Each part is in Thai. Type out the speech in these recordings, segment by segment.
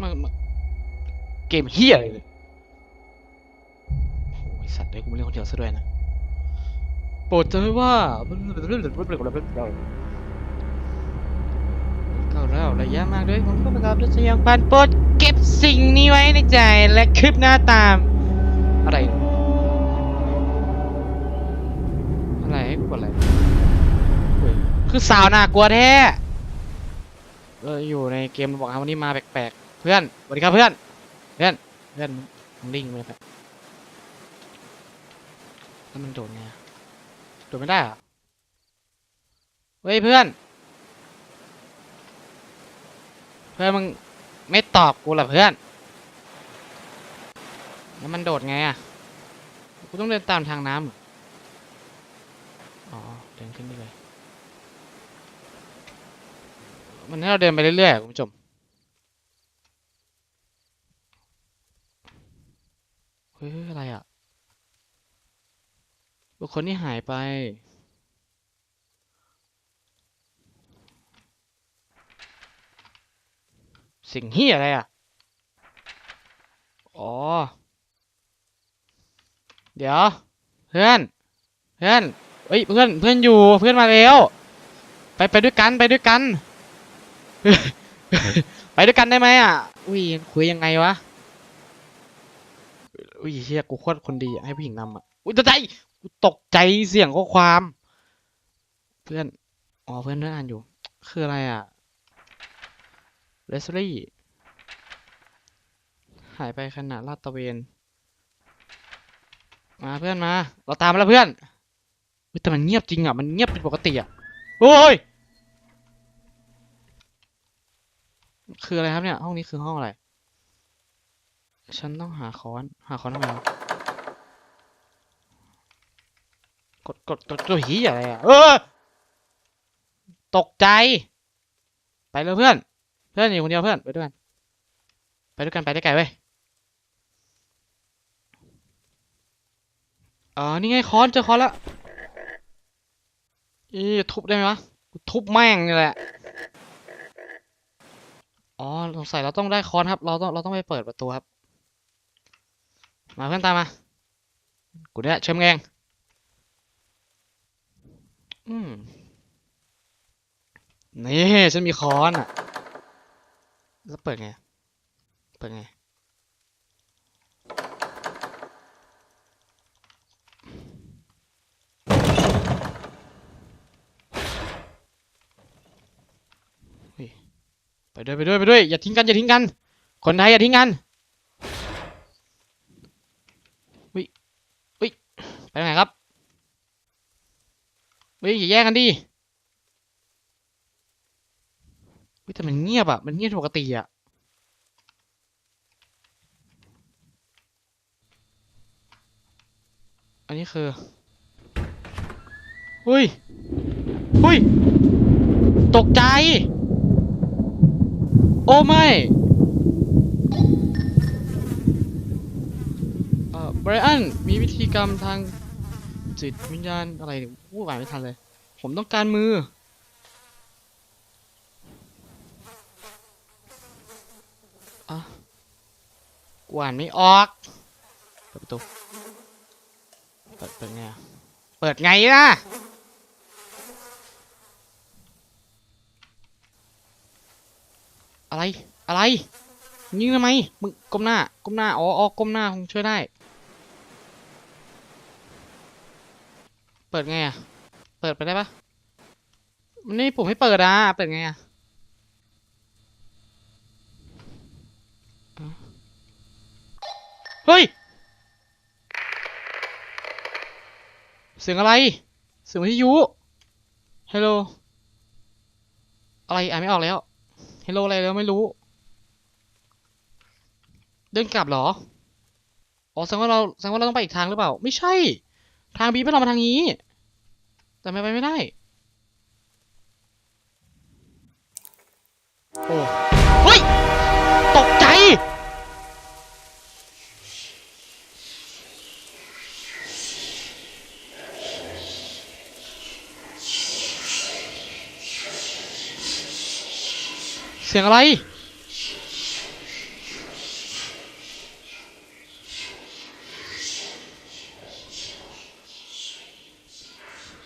มันเกมเฮียเลยโอ้ยสัตว์เลยกูไม่เล่นคนเดียวซะด้วยนะโปรดจำไว้ว่าก็แล้วระยะมากด้วยผมก็ประกอบด้วยสียงพันโปรดเก็บสิ่งนี้ไว้ในใจและคลิปหน้าตาม อะไร อะไรให้กูกดอะไรคือสาวน่ากลัวแท้ เอออยู่ในเกมบอกว่าวันนี้มาแปลกๆ เพื่อนสวัสดีครับเพื่อน เพื่อน เพื่อนมึงดิ่งไปแบบแล้วมันโดดไงโดดไม่ได้เหรอเฮ้ยเพื่อน เพื่อนมึงไม่ตอบกูหรอเพื่อน แล้วมันโดดไงอะ กูต้องเดินตามทางน้ำอ๋อ เดินขึ้นนี่เลย มันให้เราเดินไปเรื่อยๆคุณผู้ชมเฮ้ยอะไรอะบุคคลที่หายไปสิ่งเฮียอะไรอะ อ๋อ เดี๋ยว เพื่อน เพื่อน เฮ้ย เพื่อน เพื่อนอยู่ เพื่อนมาแล้ว ไปไปด้วยกัน ไปด้วยกัน ไปด้วยกันได้ไหมอะ อุ้ยคุยยังไงวะ อุ้ยเฮียกูโคตรคนดีอะให้ผู้หญิงนำอะ อุ้ยตกใจกูตกใจเสียงข้อความ เพื่อน อ๋อเพื่อนเพื่อนอ่านอยู่ คืออะไรอะเลสลี่หายไปขณะลาดตระเวน มาเพื่อนมา เราตามมาแล้วเพื่อนเฮ้ยแต่มันเงียบจริงอะ มันเงียบผิดปกติอะ โอ้ย คืออะไรครับเนี่ย ห้องนี้คือห้องอะไร ฉันต้องหาค้อน หาค้อนทำไมกดกดกดตัวหีอะไรอะ เออ ตกใจ ไปเลยเพื่อน เพื่อนอยู่คนเดียวเพื่อนไปด้วยกัน ไปด้วยกันไปได้ไกลเว้ยอ๋อนี่ไงค้อนเจอค้อนแล้วอีทุบได้ไหมวะทุบแม่งนี่แหละ อ๋อสงสัยเราต้องได้ค้อนครับ เราต้องเราต้องไปเปิดประตูครับ มาเพื่อนตามมา กูเนี่ยเชิมเองอืมนี่ฉันมีค้อนอะ แล้วเปิดไง เปิดไง ไปด้วยไปด้วยไปด้วยอย่าทิ้งกันอย่าทิ้งกัน คนไทยอย่าทิ้งกันวิวิไปไหนครับวิอย่าแย่งกันดิวิแต่มันเงียบอะมันเงียบปกติอะอันนี้คือหุ้ยหุ้ย ตกใจ โอ้ไม่เอ่อไบรอันมีวิธีกรรมทางจิตวิญญาณอะไรเนี่ยพูดอ่านไม่ทันเลย ผมต้องการมือ อะกูอ่านไม่ออก เปิดประตู เปิดเปิดไงอะเปิดไงล่ะ อะไร อะไรยิงทำไม มึงก้มหน้า ก้มหน้า อ๋ออ๋อก้มหน้าคงช่วยได้ เปิดไงอะ เปิดไปได้ปะมันนี่ผมให้เปิดอะ เปิดไงอะอะเฮ้ย เสียงอะไร เสียงวิทยุฮัลโหล อะไร อ่านไม่ออกแล้ว ฮลโลอะไรแล้วไม่รู้ เดินกลับเหรอ อ๋อแสดงว่าเราแสดงว่าเราต้องไปอีกทางหรือเปล่า ไม่ใช่ ทางบีไม่เรามาทางนี้ แต่ไม่ไปไม่ได้ โอ้ สียงอะไร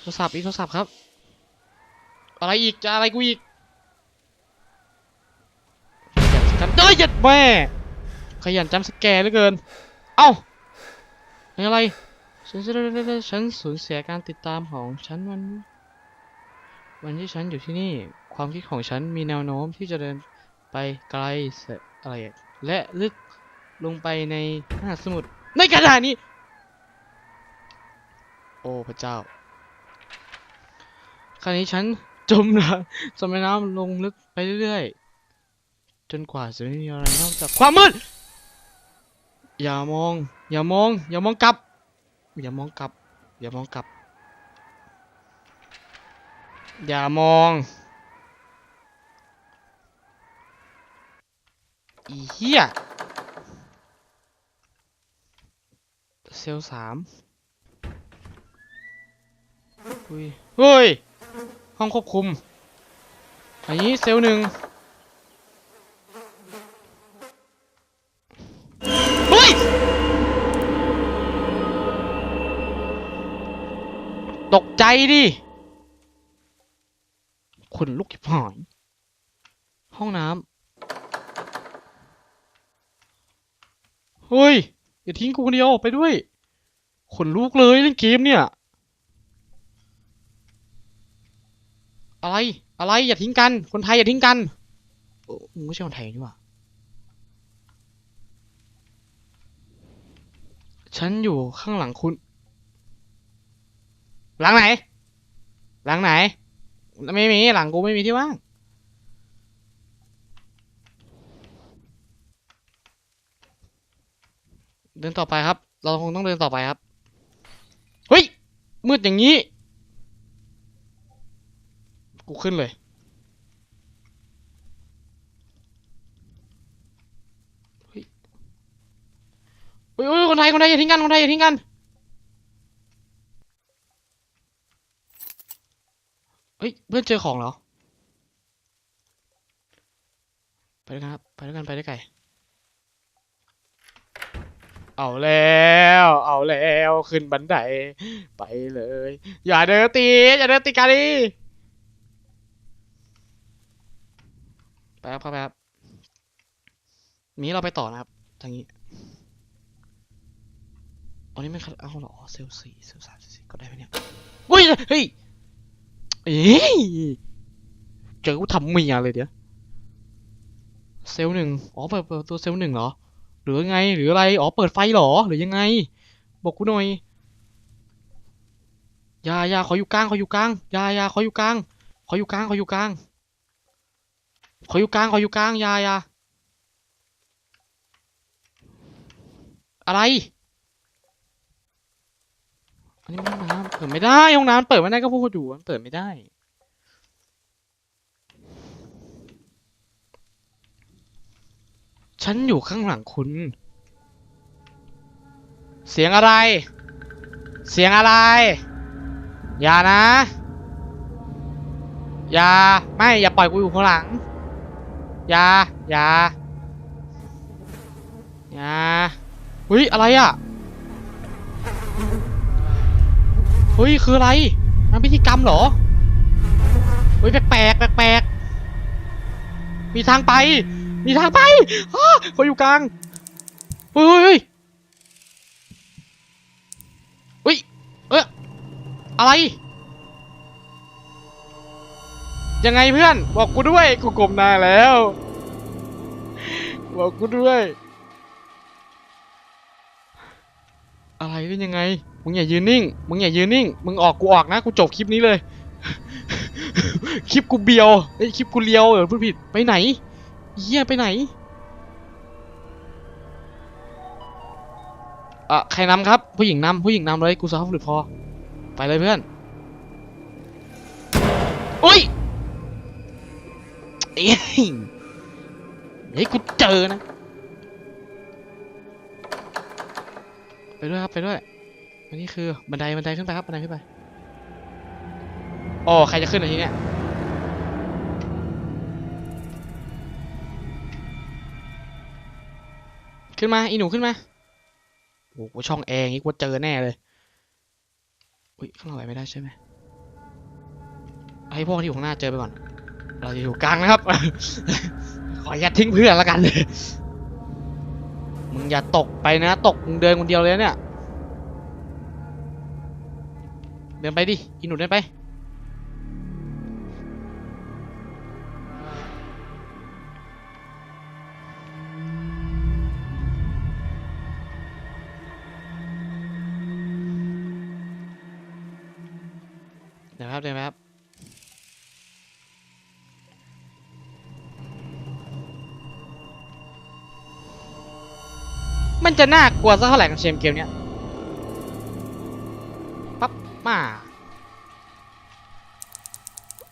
โทรศัพท์อีกโทรศัพท์ครับ อะไรอีกจะอะไรกูอีกจำเอ้ยหยัดแม่ ขยันจำสแกนเหลือเกิน เอ้าเป็นอะไรฉันฉันสูญเสียการติดตามของฉันวันวันที่ฉันอยู่ที่นี่ ความคิดของฉันมีแนวโน้มที่จะเดินไปไกลอะไรและลึกลงไปในมหาสมุทรในขณะนี้ โอ้พระเจ้าคราวนี้ฉันจมน้ำจมในน้ำลงลึกไปเรื่อยๆ จนกว่าจะไม่มีอะไรนอกจากความมืด อย่ามอง อย่ามอง อย่ามองกลับ อย่ามองกลับ อย่ามองกลับ อย่ามอง อีเหี้ยเซลสามอุ้ยเฮ้ย ห้องควบคุม อันนี้เซลหนึ่งเฮ้ย ตกใจดิขนลุกทิบหาย ห้องน้ำ เฮ้ย อย่าทิ้งกูคนเดียวไปด้วย ขนลุกเลยเล่นเกมเนี่ย อะไร อะไร อย่าทิ้งกัน คนไทยอย่าทิ้งกันโอ้มึงไม่ใช่คนไทยนี่หว่าฉันอยู่ข้างหลังคุณ หลังไหน หลังไหน ไม่มี หลังกูไม่มีที่ว่าง เดินต่อไปครับ เราคงต้องเดินต่อไปครับ เฮ้ย มืดอย่างนี้ กูขึ้นเลย เฮ้ยเฮ้ยคนไทย คนไทยอย่าทิ้งกัน คนไทยอย่าทิ้งกัน เฮ้ย เพื่อนเจอของเหรอ ไปด้วยกันครับ ไปด้วยกัน ไปด้วยไก่ เอาแล้ว เอาแล้วขึ้นบันไดไปเลย อย่าเดินตีอย่าเดินติกันดิไปครับครับไปครับมีเราไปต่อนะครับ ทางนี้อันนี้ไม่คัดเอาเหรอเซลสี่เซลสามเซลสี่ก็ได้ไหมเนี่ยเฮ้ยเฮ้ยเอ้ยเจอกูทำเมียเลยเดี๋ยวเซลหนึ่งอ๋อเปิดปิดตัวเซลหนึ่งเหรอ รือไง หรืออะไร อ๋อ เปิดไฟหรอ หรือยังไง บอกกูหน่อยยายาขออยู่กลาง ขออยู่กลางยายาขออยู่กลาง ขออยู่กลาง ขออยู่กลาง ขออยู่กลาง ขออยู่กลางยาอยาอะไร อันนี้นห้องน้ำเปิดไม่ได้ ห้องน้ำเปิดไม่ได้ก็พูดอยู่มันเปิดไม่ได้ ฉันอยู่ข้างหลังคุณ เสียงอะไร เสียงอะไร อย่านะ อย่า ไม่ อย่าปล่อยกูอยู่ข้างหลัง อย่า อย่า อย่าเฮ้ย อะไรอะเฮ้ย คืออะไร มันพิธีกรรมเหรอ เฮ้ย แปลกๆแปลกมีทางไป มีทางไปอ้าเขาอยู่กลางเฮ้ยเฮ้ยเฮ้ยเฮ้ยเอ้ยอะไร ยังไงเพื่อน บอกกูด้วย กูกลมหน้าแล้ว บอกกูด้วย อะไรเป็นยังไง มึงอย่ายืนนิ่ง มึงอย่ายืนนิ่ง มึงออกกูออกนะ กูจบคลิปนี้เลย คลิปกูเบียวเอ้คลิปกูเลียวเออพูดผิด ไปไหน เฮียไปไหน อะ ใครนำครับ ผู้หญิงนำผู้หญิงนำเลย กูซ้อมหรือพอ ไปเลยเพื่อนอุ้ยเอ้ยเฮ้ยกูเจอนะ ไปด้วยครับ ไปด้วย อันนี้คือบันไดบันไดขึ้นไปครับ บันไดขึ้นไปอ๋อใครจะขึ้นอันนี้เนี่ย ขึ้นมา อีหนูขึ้นมา โอ้โหช่องแอร์อย่างงี้กูเจอแน่เลย อุ้ยข้างหลังไปไม่ได้ใช่ไหมให้พวกที่อยู่ข้างหน้าเจอไปก่อน เราจะอยู่กลางนะครับ ขออย่าทิ้งเพื่อนละกันเลย มึงอย่าตกไปนะ ตกมึงเดินคนเดียวเลยเนี่ย เดินไปดิ อีหนูเดินไป ครับเดี๋ยวครับมันจะน่ากลัวสักเท่าไหร่กับเชมเกมเนี้ยปั๊บมา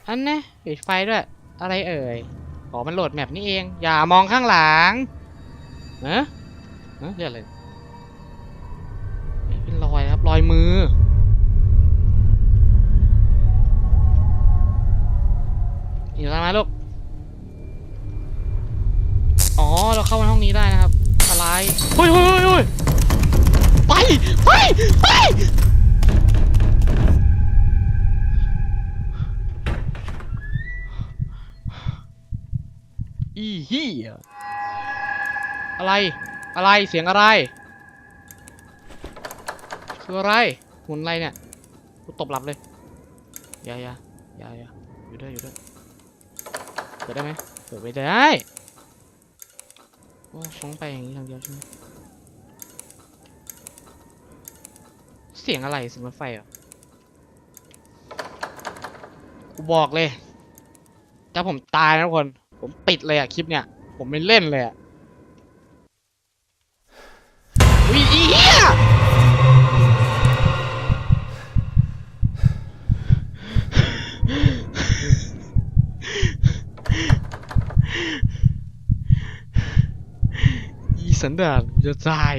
อันนะปิดไฟด้วย อะไรเอ่ยอ๋อมันโหลดแมปนี่เอง อย่ามองข้างหลังเนอะเนอะเรียกอะไรเอ๊ะเป็นรอยครับ รอยมือ อยู่ตามมาลูก อ๋อ เราเข้ามาห้องนี้ได้นะครับ อะไรเฮ้ยเฮ้ยเฮ้ยเฮ้ยไป ไป ไปอีฮีอะไร อะไร เสียงอะไร คืออะไรหุ่นอะไรเนี่ย กูตบหลับเลย อย่าอย่าอย่าอย่าอยู่ด้วยอยู่ด้วย เปิดได้ไหมเปิดไม่ได้ว่าฟ้องไปอย่างนี้ทางเดียวใช่ไหมเสียงอะไรเสียงรถไฟอะกูบอกเลยถ้าผมตายนะทุกคน ผมปิดเลยอะคลิปเนี่ย ผมไม่เล่นเลยอะ สันดานจะตาย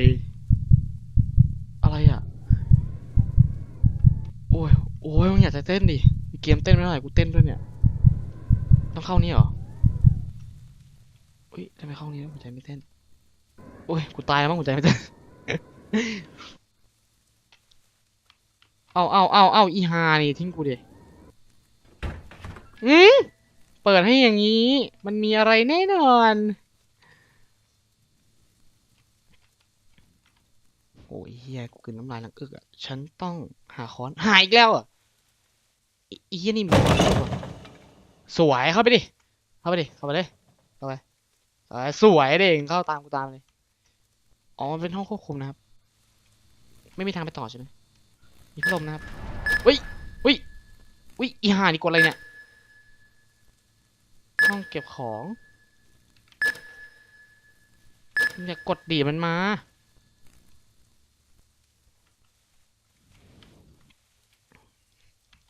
อะไรอะ โอ้ย โอ้ยมึงอยากจะเต้นดิมีเกมเต้นไม่ได้กูเต้นด้วยเนี่ย ต้องเข้านี่เหรออุ้ยทำไมเข้านี้หัวใจไม่เต้น โอ้ย กูตายแล้วมั้งหัวใจไม่เต้น เอาเอาเอาเอาอีฮานี่ทิ้งกูดิอืมเปิดให้อย่างนี้ มันมีอะไรแน่นอน โอ้ยเฮียกูกลืนน้ำลายหลังอึกอะ ฉันต้องหาค้อนหายอีกแล้วอะอ้ไอ้เฮียนี่มันสวยเข้าไปดิ เข้าไปดิ เข้าไปเลยเข้าไปสวยเด้งเข้าตามกูตามเลย อ๋อมันเป็นห้องควบคุมนะครับ ไม่มีทางไปต่อใช่ไหมมีพัดลมนะครับอุ้ยอุ้ยอุ้ยอีห่านี่กดอะไรเนี่ย ห้องเก็บของอย่ากดดีมันมา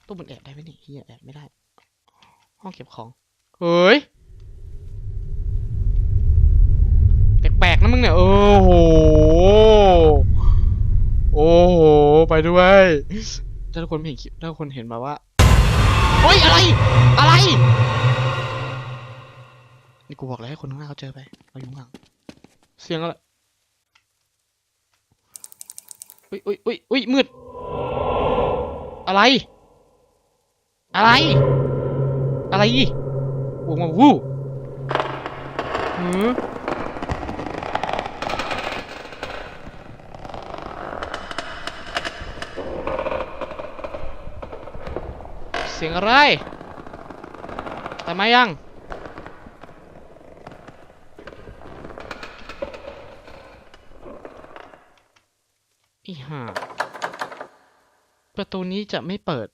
ตู้มันแอบได้ไหมเนี่ยเฮียแอบไม่ได้ ห้องเก็บของเฮ้ยแปลกๆนะมึงเนี่ยโอ้โหโอ้โหไปด้วยถ้าทุกคนเห็นคลิปถ้าทุกคนเห็นแบบว่าเฮ้ยอะไร อะไรนี่กูบอกแล้วให้คนข้างหน้าเขาเจอไปเราอยู่ข้างหลังเสียงอะไรอุ้ยอุ้ยอุ้ยอุ้ยมืด อะไร อะไร อะไรวูมาวูหือเสียงอะไรแต่มยังอีห่าประตูนี้จะไม่เปิด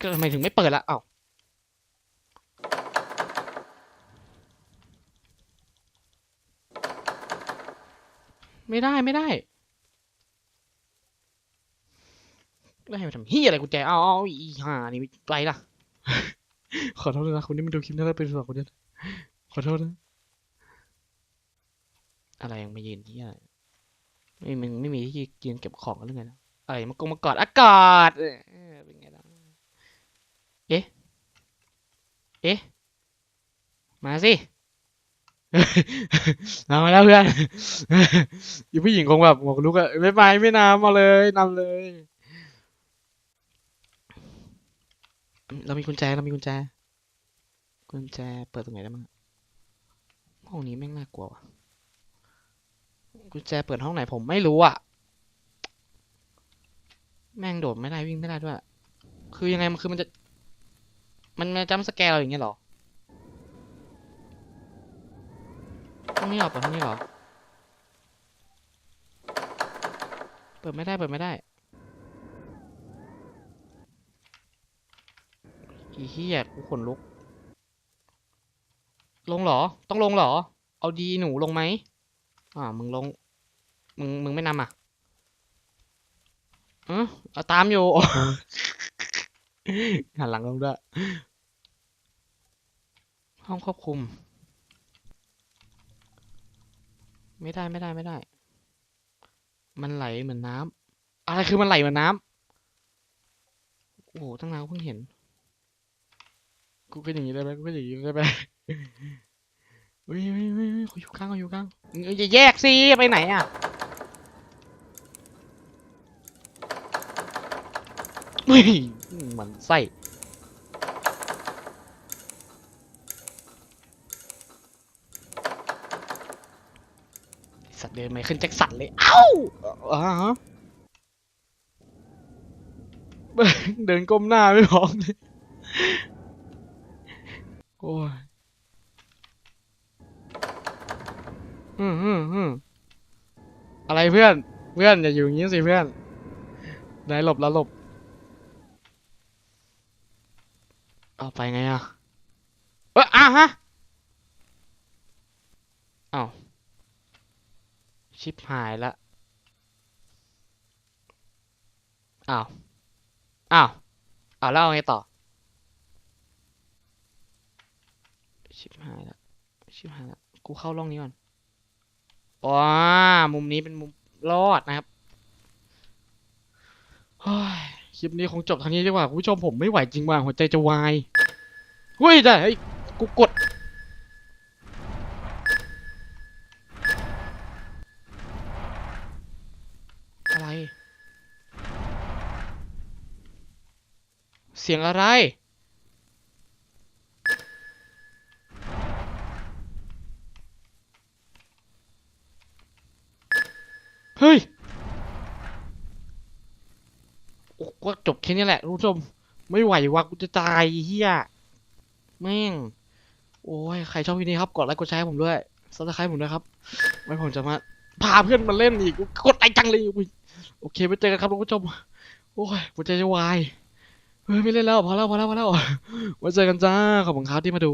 ก็ทำไมถึงไม่เปิดละเอ้าไม่ได้ไม่ได้แล้วให้มาทำเฮียอะไรกุญแจเอาเอาอีห่านี่ไปล่ะ ขอโทษนะคนที่มาดูคลิปนี้แล้วเป็นสองคนเดียวขอโทษนะ อะไรยังไม่ยืนที่อะไรไม่มึงไม่มีที่ยืนเก็บของหรือไงนะอะไรมากงมากอดอากาศเป็นไง เอ๊ะ เอ๊ะ มาสิเอามาแล้วเพื่อนอยู่ผู้หญิงคงแบบหัวลุกอะไม่ไปไม่นำมาเลยนำเลย เรามีกุญแจเรามีกุญแจ กุญแจเปิดตรงไหนได้บ้างห้องนี้แม่งน่ากลัวว่ะกุญแจเปิดห้องไหนผมไม่รู้อะ แม่งโดดไม่ได้วิ่งไม่ได้ด้วย คือยังไงมันคือมันจะ มันมาจัมป์สแกร์เราอย่างเงี้ยหรอห้องนี้หรอเปิดห้องนี้หรอ เปิดไม่ได้ เปิดไม่ได้อีเหี้ยกูขนลุก ลงหรอ ต้องลงหรอ เอาดีหนูลงไหมอ่ามึงลง มึง มึงไม่นำอะออเอาตามอยู่หันหลังลงด้วย ห้องควบคุม ไม่ได้ไม่ได้ไม่ได้ มันไหลเหมือนน้ำอะไรคือมันไหลเหมือนน้ำโอ้โหตั้งนานเพิ่งเห็น กูก็อย่างนี้ได้ไหมกูก็อย่างนี้ได้ไหมเฮ้ยเฮ้ยเฮ้ยเฮ้ยเขาอยู่ข้างเขาอยู่ข้างอย่าแยกสิไปไหนอะมันไส้ สัตว์เดินไม่ขึ้นแจ็คสันเลย เอ้าอ่าฮะเดินก้มหน้าไม่พร้อมเลยโอ้ยอืมอืมอืมอะไรเพื่อน เพื่อนอย่าอยู่อย่างนี้สิเพื่อนได้หลบแล้วหลบ เอาไปไงอะ เอออะฮะเอาว ชิปหายละ อ้าว อ้าว อ้าวแล้วเอาไงต่อ ชิปหายละ ชิบหายละ กูเข้าร่องนี้ก่อนว้ามุมนี้เป็นมุมรอดนะครับคลิปนี้คงจบทางนี้ดีกว่าคุณผู้ชมผมไม่ไหวจริงว่ะหัวใจจะวาย เฮ้ยแต่ไอ้กูกด สียงอะไร เฮ้ยโอ้ก็จบแค่นี้แหละคุณผู้ชม ไม่ไหววะกูจะตายเฮียแม่ง โอ้ย ใครชอบวิดีโอนี้ครับ กดไลค์กดแชร์ให้ผมด้วยซับสไครต์ผมด้วยครับ ไว้ผมจะมาพาเพื่อนมาเล่นอีกกดไลค์จังเลยโอเคไปเจอกันครับคุณผู้ชม โอ้ยหัวใจจะวาย เฮ้ยไม่เล่นแล้วพอแล้วพอแล้วพอแล้วไว้เจอกันจ้าขอบคุณครับที่มาดู